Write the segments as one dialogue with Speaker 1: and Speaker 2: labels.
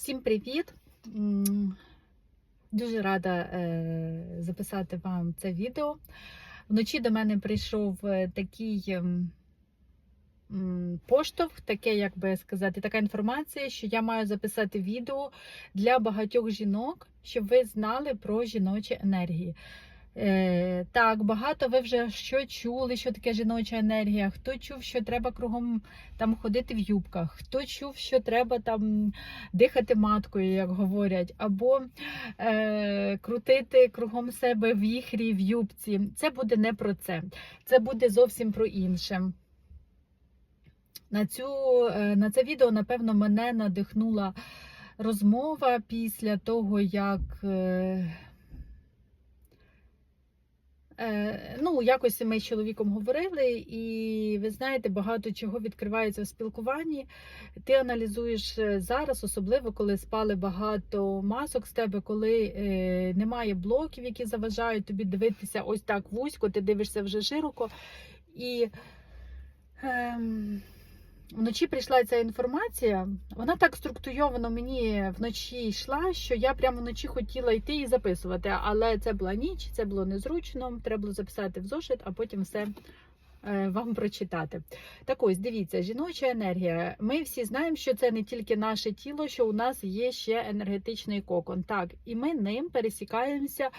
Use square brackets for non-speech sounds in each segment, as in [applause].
Speaker 1: Всім привіт! Дуже рада е, записати вам це відео. Вночі до мене прийшов е, такий ем, поштовх, таке, як би сказати, така інформація, що я маю записати відео для багатьох жінок, щоб ви знали про жіночі енергії. Е, так, багато ви вже що чули, що таке жіноча енергія. Хто чув, що треба кругом там ходити в юбках, хто чув, що треба там дихати маткою, як говорять, або е, крутити кругом себе в віхрі, в юбці. Це буде не про це. Це буде зовсім про інше. На, цю, е, на це відео, напевно, мене надихнула розмова після того, як. Е, Ну, якось ми з чоловіком говорили, і ви знаєте, багато чого відкривається в спілкуванні. Ти аналізуєш е, зараз, особливо коли спали багато масок з тебе, коли е, немає блоків, які заважають тобі дивитися ось так вузько, ти дивишся вже широко. І ем, вночі прийшла ця інформація. Вона так структуйовано мені вночі йшла, що я прямо вночі хотіла йти і записувати. Але це була ніч, це було незручно. Треба було записати в зошит, а потім все вам прочитати. Так ось, дивіться, жіноча енергія. Ми всі знаємо, що це не тільки наше тіло, що у нас є ще енергетичний кокон. Так, і ми ним пересікаємося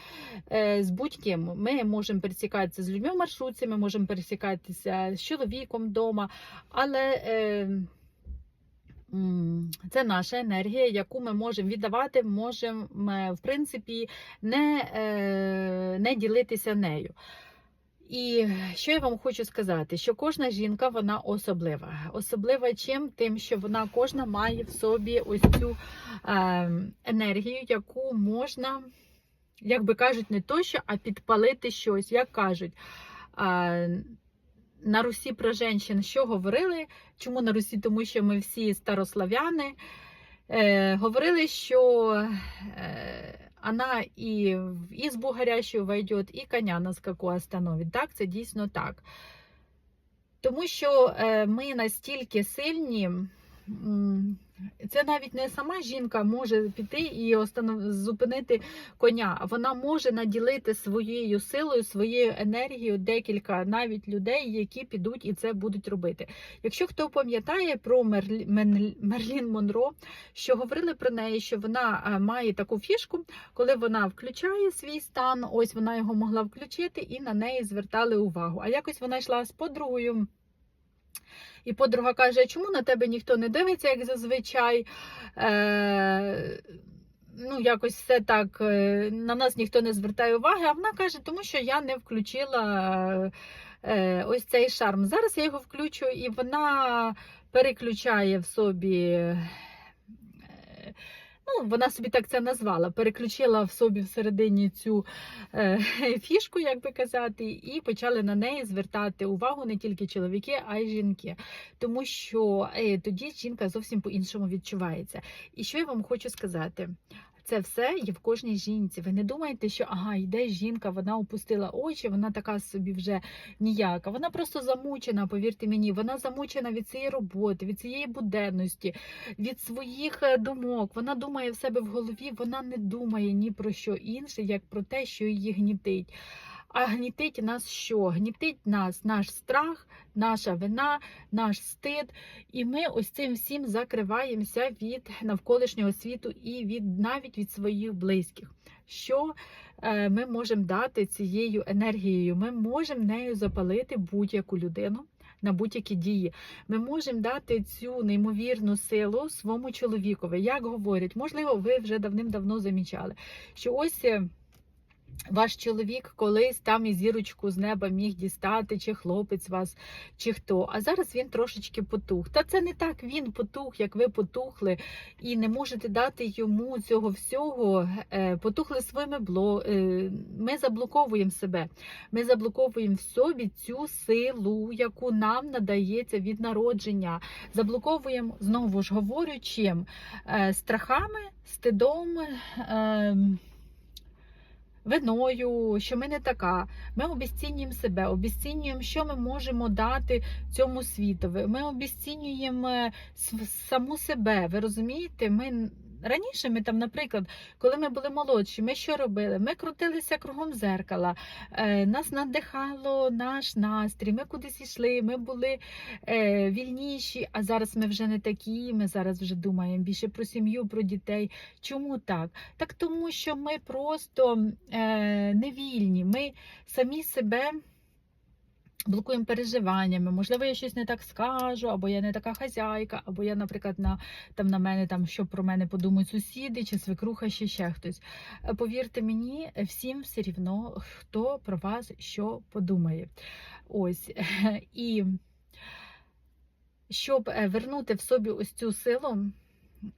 Speaker 1: е, з будь-ким. Ми можемо пересікатися з людьми в маршрутці, ми можемо пересікатися з чоловіком вдома, але. Е, це наша енергія, яку ми можемо віддавати, можемо е, в принципі не, е, не ділитися нею. І що я вам хочу сказати, що кожна жінка вона особлива. Особлива чим? Тим, що вона кожна має в собі ось цю е, енергію, яку можна, як би кажуть, не то що, а підпалити щось, як кажуть. Е, на Русі про жінчин що говорили? Чому на Русі? Тому що ми всі старослав'яни. Е, говорили, що е, вона и в избу горящую войдет, і коня на скаку остановить. Так, це дійсно так. Тому що е, ми настільки сильні, це навіть не сама жінка може піти і останов... зупинити коня. Вона може наділити своєю силою, своєю енергією декілька навіть людей, які підуть і це будуть робити. Якщо хто пам'ятає про Мерлі... Мерлін Монро, що говорили про неї, що вона е, має таку фішку, коли вона включає свій стан, ось вона його могла включити, і на неї звертали увагу. А якось вона йшла з подругою. І подруга каже, чому на тебе ніхто не дивиться, як зазвичай. Е, ну, якось все так, е, на нас ніхто не звертає уваги, а вона каже, тому що я не включила е, ось цей шарм. Зараз я його включу, і вона переключає в собі. Ну, вона собі так це назвала, переключила в собі всередині цю е, [laughs] фішку, як би казати, і почали на неї звертати увагу не тільки чоловіки, а й жінки. Тому що е, тоді жінка зовсім по-іншому відчувається. І що я вам хочу сказати? Це все є в кожній жінці. Ви не думаєте, що ага, йде жінка, вона опустила очі, вона така собі вже ніяка. Вона просто замучена, повірте мені, вона замучена від цієї роботи, від цієї буденності, від своїх е, думок. Вона думає в себе в голові, вона не думає ні про що інше, як про те, що її гнітить. А гнітить нас що? Гнітить нас наш страх, наша вина, наш стид. І ми ось цим всім закриваємося від навколишнього світу і від навіть від своїх близьких. Що е, ми можемо дати цією енергією? Ми можемо нею запалити будь-яку людину. На будь-які дії ми можемо дати цю неймовірну силу своєму чоловікові. Як говорять, можливо, ви вже давним-давно замічали, що ось е, ваш чоловік колись там і зірочку з неба міг дістати, чи хлопець вас, чи хто. А зараз він трошечки потух. Та це не так він потух, як ви потухли, і не можете дати йому цього всього. Е, Потухли своїми бло. е, Ми заблоковуємо себе. Ми заблоковуємо в собі цю силу, яку нам надається від народження. Заблоковуємо знову ж говорю, чим Е, страхами, стидом. Виною, що ми не така. Ми обіцінюємо себе, обіцінюємо, що ми можемо дати цьому світові. Ми обіцінюємо е, саму себе. Ви розумієте? Ми раніше ми там, наприклад, коли ми були молодші, ми що робили? Ми крутилися кругом зеркала, е, нас надихало наш настрій, ми кудись йшли, ми були е, вільніші, а зараз ми вже не такі, ми зараз вже думаємо більше про сім'ю, про дітей. Чому так? Так тому що ми просто е, не вільні, ми самі себе. Блокуємо переживаннями, можливо, я щось не так скажу, або я не така хазяйка, або я, наприклад, на там на мене там що про мене подумають сусіди чи свекруха, чи ще хтось. Е, Повірте мені, всім все рівно, хто про вас що подумає. Ось [laughs] і щоб е, вернути в собі ось цю силу.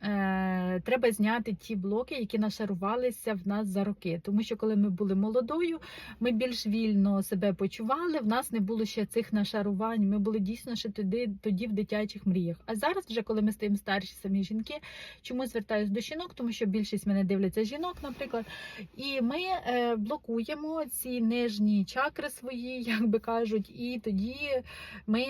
Speaker 1: Е, Треба зняти ті блоки, які нашарувалися в нас за роки. Тому що коли ми були молодою, ми більш вільно себе почували. В нас не було ще цих нашарувань. Ми були дійсно ще тоді, тоді в дитячих мріях. А зараз, вже коли ми стаємо старші самі жінки, чому звертаюся до жінок? Тому що більшість мене дивляться жінок, наприклад. І ми е, блокуємо ці нижні чакри свої, [laughs] як би кажуть, і тоді ми.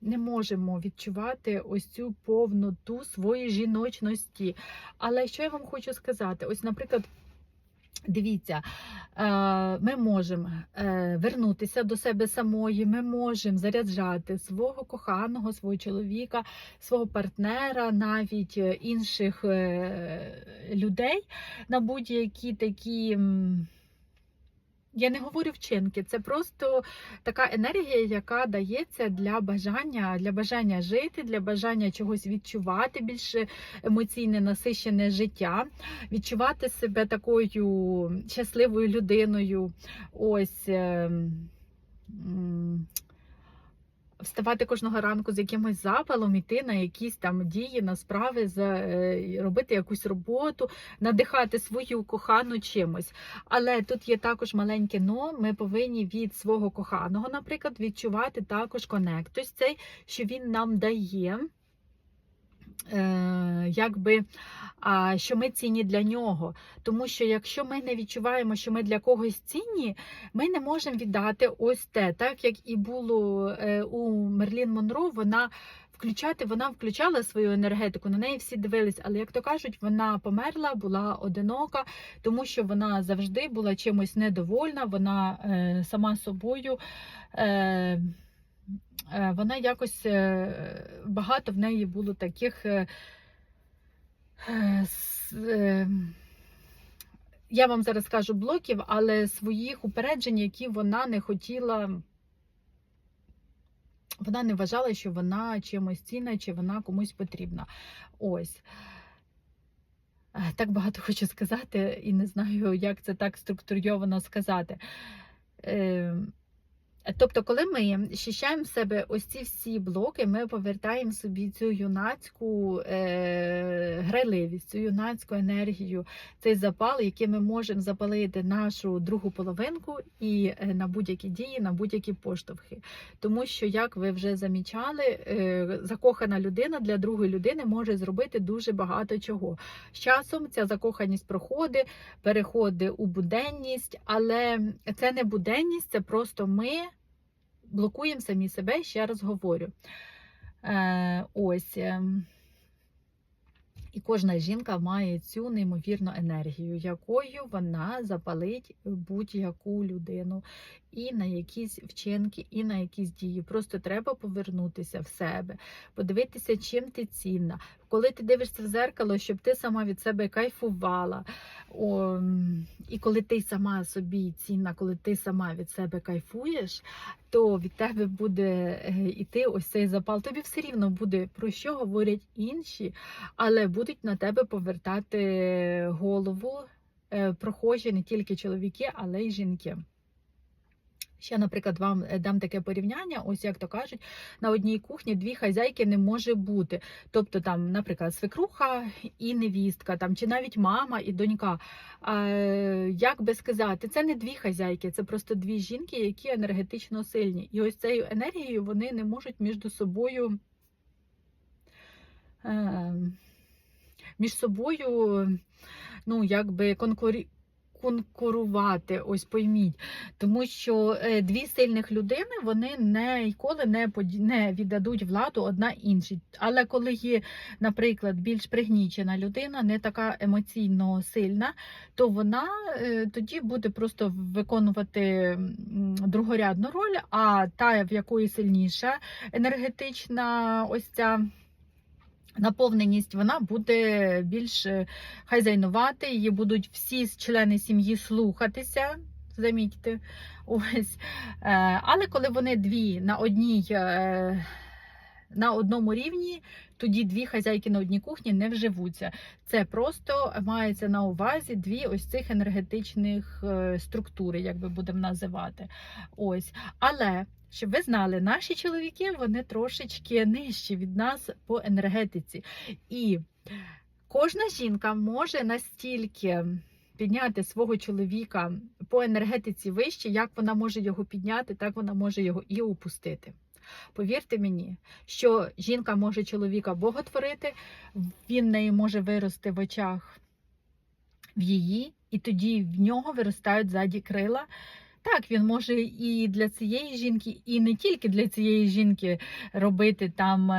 Speaker 1: Не можемо відчувати ось цю повноту своєї жіночності. Але що я вам хочу сказати? Ось, наприклад, дивіться, е, ми можемо е, вернутися до себе самої, ми можемо заряджати свого коханого, свого чоловіка, свого партнера, навіть інших е, людей на будь-які такі. Я не говорю вчинки, це просто така енергія, яка дається для бажання, для бажання жити, для бажання чогось відчувати більш емоційне насищене життя, відчувати себе такою щасливою людиною. Ось. Вставати кожного ранку з якимось запалом, іти на якісь там дії, на справи, е, робити якусь роботу, надихати свою кохану чимось. Але тут є також маленьке но. Ми повинні від свого коханого, наприклад, відчувати також конект. Тобто цей, що він нам дає. Е, якби що ми цінні для нього. Тому що якщо ми не відчуваємо, що ми для когось цінні, ми не можемо віддати ось те, так як і було е, у Мерлін Монро, вона включати, вона включала свою енергетику, на неї всі дивились, але як то кажуть, вона померла, була одинока, тому що вона завжди була чимось недовольна, вона е, сама собою. Е, вона якось е, багато в неї було таких. е, е, е, Я вам зараз скажу блоків, але своїх упереджень, які вона не хотіла. Вона не вважала, що вона чимось цінна, чи вона комусь потрібна. Ось. Е, Так багато [laughs] хочу сказати, і не знаю, як це так структурйовано сказати. Тобто, коли ми щищаємо в себе ось ці всі блоки, ми повертаємо собі цю юнацьку е, грайливість, цю юнацьку енергію, цей запал, який ми можемо запалити нашу другу половинку і е, на будь-які дії, на будь-які поштовхи. Тому що, як ви вже замічали, е, закохана людина для другої людини може зробити дуже багато чого. З часом ця закоханість проходить, переходить у буденність, але це не буденність, це просто ми блокуємо самі себе, ще раз говорю. Е, ось. ем, І кожна жінка має цю неймовірну енергію, якою вона запалить будь-яку людину і на якісь вчинки, і на якісь дії. Просто треба повернутися в себе, подивитися, чим ти цінна. Коли ти дивишся в зеркало, щоб ти сама від себе кайфувала. О, і коли ти сама собі цінна, коли ти сама від себе кайфуєш, то від тебе буде е, іти ось цей запал. Тобі все рівно буде про що говорять інші, але будуть на тебе повертати голову е, прохожі не тільки чоловіки, але й жінки. Ще, наприклад, вам е, дам таке порівняння, ось як то кажуть, на одній кухні дві хазяйки не може бути. Тобто, там, наприклад, свекруха і невістка, там, чи навіть мама і донька. А, як би сказати, це не дві хазяйки, це просто дві жінки, які енергетично сильні. І ось цією енергією вони не можуть між собою. Е, між собою, ну, якби конкурі... конкурувати. Ось пойміть, тому що е, дві сильних людини вони не ніколи не не віддадуть владу одна іншій. Але коли є, наприклад, більш пригнічена людина, не така емоційно сильна, то вона е, тоді буде просто виконувати другорядну роль. А та, в якої сильніша енергетична ось ця. Наповненість вона буде більш е, хазяйнувати, її будуть всі члени сім'ї слухатися. Замітьте, ось. Е, Але коли вони дві на одній е, на одному рівні, тоді дві хазяйки на одній кухні не вживуться. Це просто мається на увазі дві ось цих енергетичних е, структури, як би будемо називати. Ось. Але щоб ви знали, наші чоловіки вони трошечки нижчі від нас по енергетиці. І кожна жінка може настільки підняти свого чоловіка по енергетиці вище, як вона може його підняти, так вона може його і опустити. Повірте мені, що жінка може чоловіка боготворити, він неї може вирости в очах в її, і тоді в нього виростають ззаді крила. Так, він може і для цієї жінки, і не тільки для цієї жінки робити там.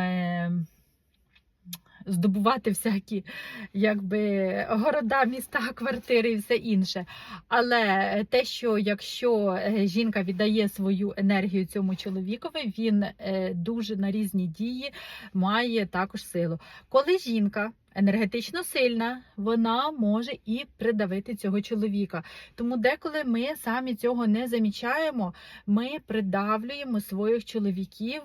Speaker 1: Здобувати всякі якби города, міста, квартири і все інше. Але те, що якщо е, жінка віддає свою енергію цьому чоловікові, він е, дуже на різні дії має також силу. Коли жінка енергетично сильна, вона може і придавити цього чоловіка. Тому деколи ми самі цього не замічаємо, ми придавлюємо своїх чоловіків,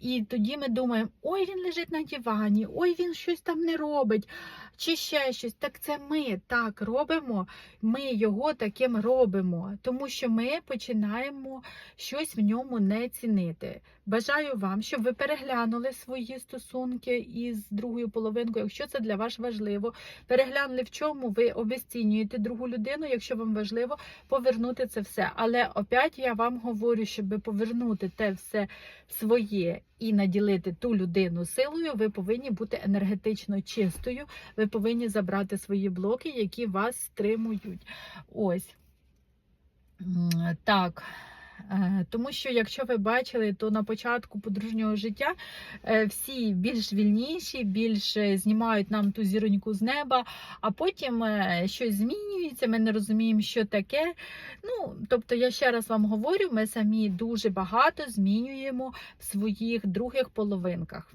Speaker 1: і тоді ми думаємо, ой, він лежить на дивані, ой, він щось там не робить, чи ще щось. Так це ми так робимо, ми його таким робимо, тому що ми починаємо щось в ньому не цінити. Бажаю вам, щоб ви переглянули свої стосунки із другою половинкою, якщо це для вас важливо. Переглянули, в чому ви обесцінюєте другу людину, якщо вам важливо повернути це все. Але опять я вам говорю, щоб повернути те все своє і наділити ту людину силою, ви повинні бути енергетично чистою. Ви повинні забрати свої блоки, які вас стримують. Ось так. Е, Тому що, якщо ви бачили, то на початку подружнього життя е, всі більш вільніші, більш знімають нам ту зіроньку з неба, а потім е, щось змінюється, ми не розуміємо, що таке. Ну, тобто, я ще раз вам говорю, ми самі дуже багато змінюємо в своїх других половинках.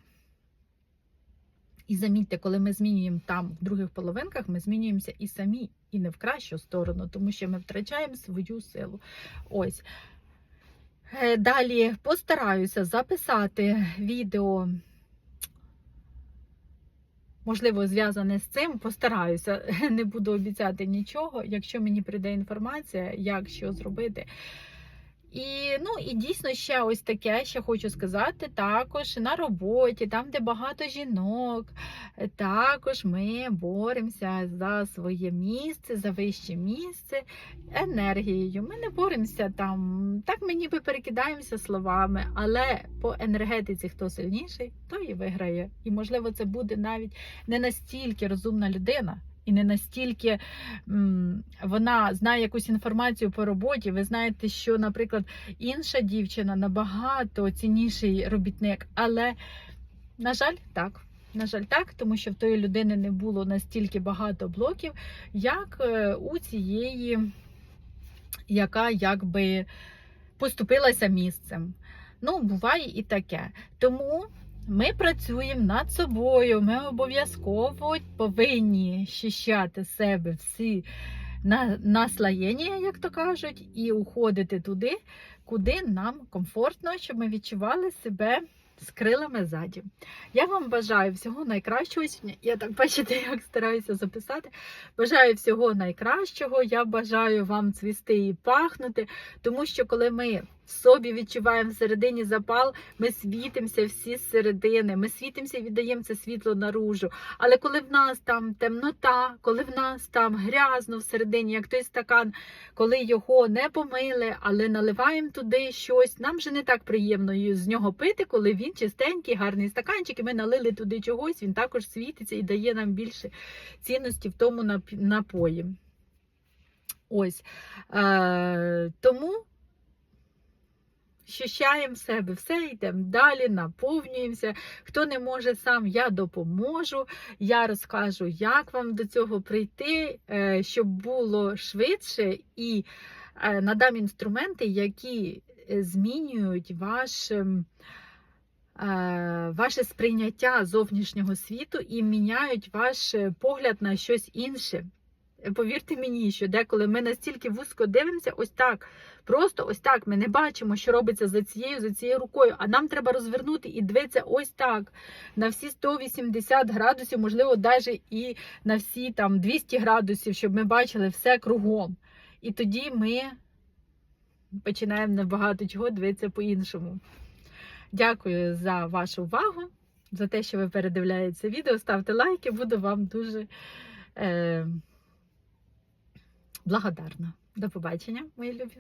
Speaker 1: І замітьте, коли ми змінюємо там в других половинках, ми змінюємося і самі, і не в кращу сторону, тому що ми втрачаємо свою силу. Ось. Е, Далі постараюся записати відео, можливо, зв'язане з цим. Постараюся, [laughs] не буду обіцяти нічого, якщо мені прийде інформація, як що зробити. І ну і дійсно ще ось таке, ще хочу сказати, також на роботі, там, де багато жінок, е, також ми боремося за своє місце, за вище місце енергією. Ми не боремося там, так ми ніби перекидаємося словами, але по енергетиці хто сильніший, той і виграє. І можливо, це буде навіть не настільки розумна людина. І не настільки вона знає якусь інформацію по роботі. Ви знаєте, що, наприклад, інша дівчина набагато цінніший робітник, але, на жаль, так. На жаль, так, тому що в тої людини не було настільки багато блоків, як е, у цієї, яка якби поступилася місцем. Ну, буває і таке. Тому ми працюємо над собою. Ми обов'язково повинні щищати себе всі на, наслоєння, як то кажуть, і уходити туди, куди нам комфортно, щоб ми відчували себе з крилами ззаді. Я вам бажаю всього найкращого. Я так бачите, як стараюся записати. Бажаю всього найкращого. Я бажаю вам цвісти і пахнути, тому що коли ми собі відчуваємо всередині запал, ми світимося всі з середини, ми світимося і віддаємо це світло наружу. Але коли в нас там темнота, коли в нас там грязно всередині, як той стакан, коли його не помили, але наливаємо туди щось, нам вже не так приємно з нього пити, коли він чистенький, гарний стаканчик, і ми налили туди чогось, він також світиться і дає нам більше цінності в тому напої. Ось. Е, тому щищаємо себе, все, йдемо далі, наповнюємося. Хто не може сам, я допоможу. Я розкажу, як вам до цього прийти, е, щоб було швидше, і е, надам інструменти, які е, змінюють ваш. ем, Ваше сприйняття зовнішнього світу і міняють ваш погляд на щось інше. Повірте мені, що деколи ми настільки вузько дивимося, ось так, просто ось так. Ми не бачимо, що робиться за цією, за цією рукою. А нам треба розвернути і дивитися ось так на всі 180 градусів, можливо, навіть і на всі там 200 градусів, щоб ми бачили все кругом. І тоді ми починаємо на багато чого дивитися по-іншому. Дякую за вашу увагу, за те, що ви передивляєте відео. Ставте лайки, буду вам дуже е, благодарна. До побачення, мої любі.